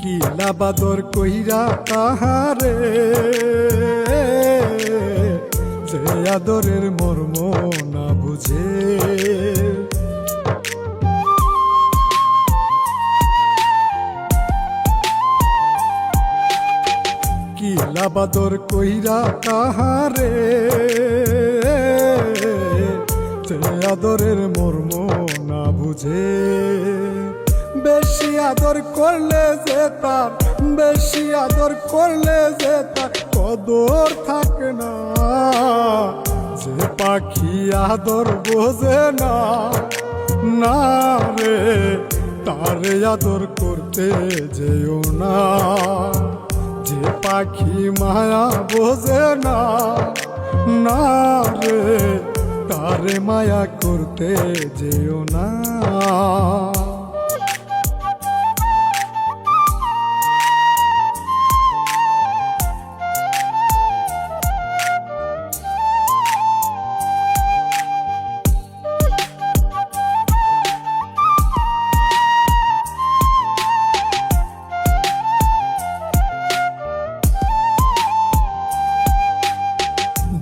কিলা বাদর কইরা তাহারে যে আদরের মর্ম না বুঝে। কিলা বাদর কইরা তাহারে যে আদরের মর্ম না বুঝে। বেশি আদর করলে যে তার, বেশি আদর করলে যে তার, কদর থাকে না। যে পাখি আদর বোঝে না না রে, তারে আদর করতে যেও না। যে পাখি মায়া বোঝে না না রে, তারে মায়া করতে যেও না।